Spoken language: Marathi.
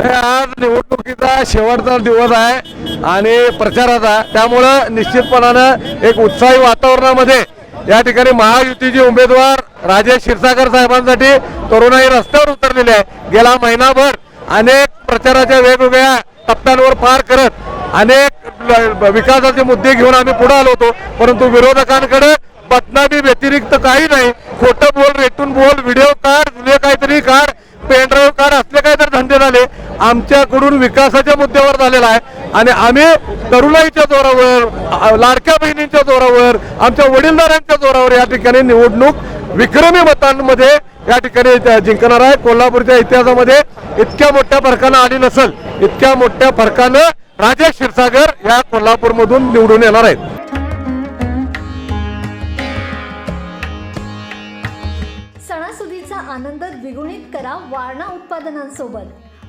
आज निवडणुकीचा शेवटचा दिवस आहे आणि प्रचाराचा त्यामुळं निश्चितपणानं एक उत्साही वातावरणामध्ये या ठिकाणी महायुतीचे उमेदवार राजेश क्षीरसागर साहेबांसाठी तरुणाई रस्त्यावर उतरलेली आहे गेला महिनाभर अनेक प्रचाराच्या वेगवेगळ्या टप्प्यांवर पार करत अनेक विकासाचे मुद्दे घेऊन आम्ही पुढे आलो होतो. परंतु विरोधकांकडे बदनामी व्यतिरिक्त काही नाही. खोटं आमच्याकडून विकासाच्या मुद्द्यावर झालेला आहे. आणि आम्ही तरुणाईच्या जोरावर लाडक्या बहिणींच्या जोरावर आमच्या वडीलधाऱ्यांच्या जोरावर या ठिकाणी निवडणूक विक्रमी मतांमध्ये या ठिकाणी जिंकणार आहे. कोल्हापूरच्या इतिहासामध्ये इतक्या मोठ्या फरकानं आली नसल इतक्या मोठ्या फरकानं राजेश क्षीरसागर या कोल्हापूरमधून निवडून येणार आहेत. सणासुदीचा आनंद द्विगुणित करा वारणा उत्पादनांसोबत.